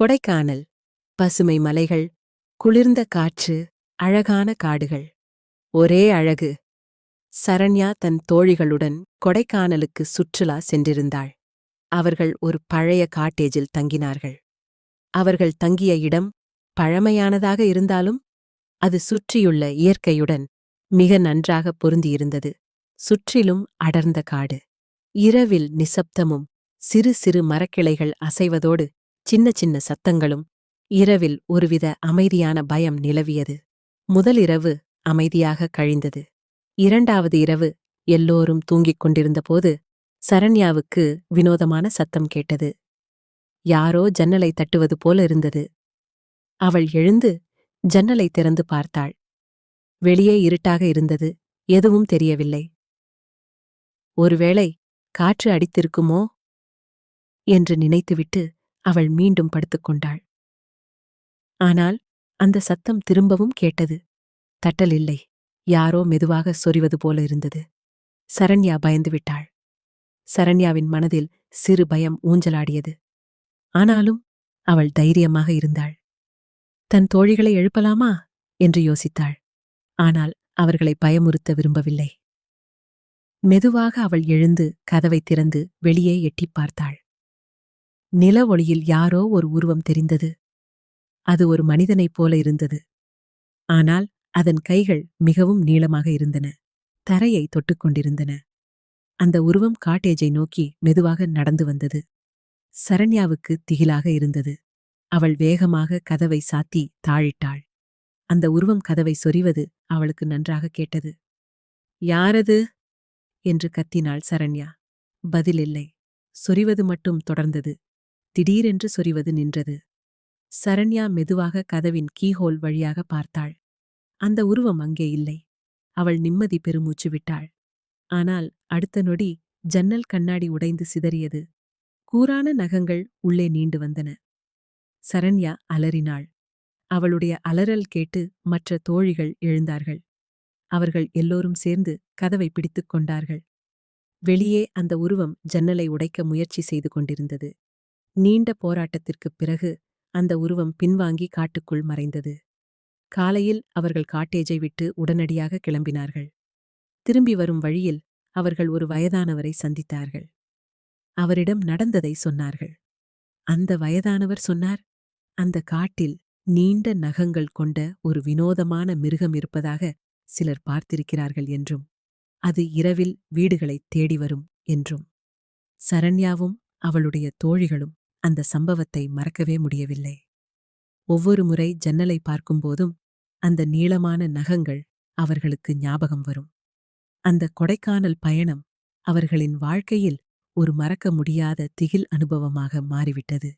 கொடைக்கானல் பசுமை மலைகள் குளிர்ந்த காற்று அழகான காடுகள். ஒரே அழகு. சரண்யா தன் தோழிகளுடன் கொடைக்கானலுக்கு சுற்றுலா சென்றிருந்தாள். அவர்கள் ஒரு பழைய காட்டேஜில் தங்கினார்கள். அவர்கள் தங்கிய இடம் பழமையானதாக இருந்தாலும் அது சுற்றியுள்ள இயற்கையுடன் மிக நன்றாக பொருந்தியிருந்தது. சுற்றிலும் அடர்ந்த காடு. இரவில் நிசப்தமும் சிறு சிறு மரக்கிளைகள் அசைவதோடு சின்ன சின்ன சத்தங்களும் இரவில் ஒருவித அமைதியான பயம் நிலவியது. முதல் இரவு அமைதியாக கழிந்தது. இரண்டாவது இரவு எல்லோரும் தூங்கிக் கொண்டிருந்தபோது சரண்யாவுக்கு வினோதமான சத்தம் கேட்டது. யாரோ ஜன்னலை தட்டுவது போல இருந்தது. அவள் எழுந்து ஜன்னலை திறந்து பார்த்தாள். வெளியே இருட்டாக இருந்தது. எதுவும் தெரியவில்லை. ஒருவேளை காற்று அடித்திருக்குமோ? என்று நினைத்துவிட்டு அவள் மீண்டும் படுத்துக்கொண்டாள் ஆனால் அந்த சத்தம் திரும்பவும் கேட்டது. தட்டல் இல்லை. யாரோ மெதுவாக சொரிவது போல இருந்தது. சரண்யா பயந்து விட்டாள். சரண்யாவின் மனதில் சிறு பயம் ஊஞ்சலாடியது. ஆனாலும் அவள் தைரியமாக இருந்தாள். தன் தோழிகளை எழுப்பலாமா? என்று யோசித்தாள். ஆனால் அவர்களை பயமுறுத்த விரும்பவில்லை. மெதுவாக அவள் எழுந்து கதவை திறந்து வெளியே எட்டிப் பார்த்தாள். நில ஒளியில் யாரோ ஒரு உருவம் தெரிந்தது. அது ஒரு மனிதனைப் போல இருந்தது. ஆனால் அதன் கைகள் மிகவும் நீளமாக இருந்தன. தரையை தொட்டுக்கொண்டிருந்தன அந்த உருவம் காட்டேஜை நோக்கி மெதுவாக நடந்து வந்தது. சரண்யாவுக்கு திகிலாக இருந்தது. அவள் வேகமாக கதவை சாத்தி தாழிட்டாள். அந்த உருவம் கதவை சொரிவது அவளுக்கு நன்றாக கேட்டது. யாரது? என்று கத்தினாள் சரண்யா. பதில் இல்லை. சொரிவது மட்டும் தொடர்ந்தது. திடீரென்று சொரிவது நின்றது. சரண்யா மெதுவாக கதவின் கீஹோல் வழியாக பார்த்தாள். அந்த உருவம் அங்கே இல்லை. அவள் நிம்மதி பெருமூச்சு விட்டாள். ஆனால் அடுத்த நொடி ஜன்னல் கண்ணாடி உடைந்து சிதறியது. கூரான நகங்கள் உள்ளே நீண்டு வந்தன. சரண்யா அலறினாள். அவளுடைய அலறல் கேட்டு மற்ற தோழிகள் எழுந்தார்கள். அவர்கள் எல்லோரும் சேர்ந்து கதவை பிடித்துக் கொண்டார்கள். வெளியே அந்த உருவம் ஜன்னலை உடைக்க முயற்சி செய்து கொண்டிருந்தது. நீண்ட போராட்டத்திற்குப் பிறகு அந்த உருவம் பின்வாங்கி காட்டுக்குள் மறைந்தது. காலையில் அவர்கள் காட்டேஜை விட்டு உடனடியாக கிளம்பினார்கள். திரும்பி வரும் வழியில் அவர்கள் ஒரு வயதானவரை சந்தித்தார்கள். அவரிடம் நடந்ததை சொன்னார்கள். அந்த வயதானவர் சொன்னார் அந்த காட்டில் நீண்ட நகங்கள் கொண்ட ஒரு வினோதமான மிருகம் இருப்பதாக சிலர் பார்த்திருக்கிறார்கள் என்றும் அது இரவில் வீடுகளைத் தேடி வரும் என்றும். சரண்யாவும் அவளுடைய தோழிகளும் அந்த சம்பவத்தை மறக்கவே முடியவில்லை. ஒவ்வொரு முறை ஜன்னலை பார்க்கும்போதும் அந்த நீளமான நகங்கள் அவர்களுக்கு ஞாபகம் வரும். அந்த கொடைக்கானல் பயணம் அவர்களின் வாழ்க்கையில் ஒரு மறக்க முடியாத திகில் அனுபவமாக மாறிவிட்டது.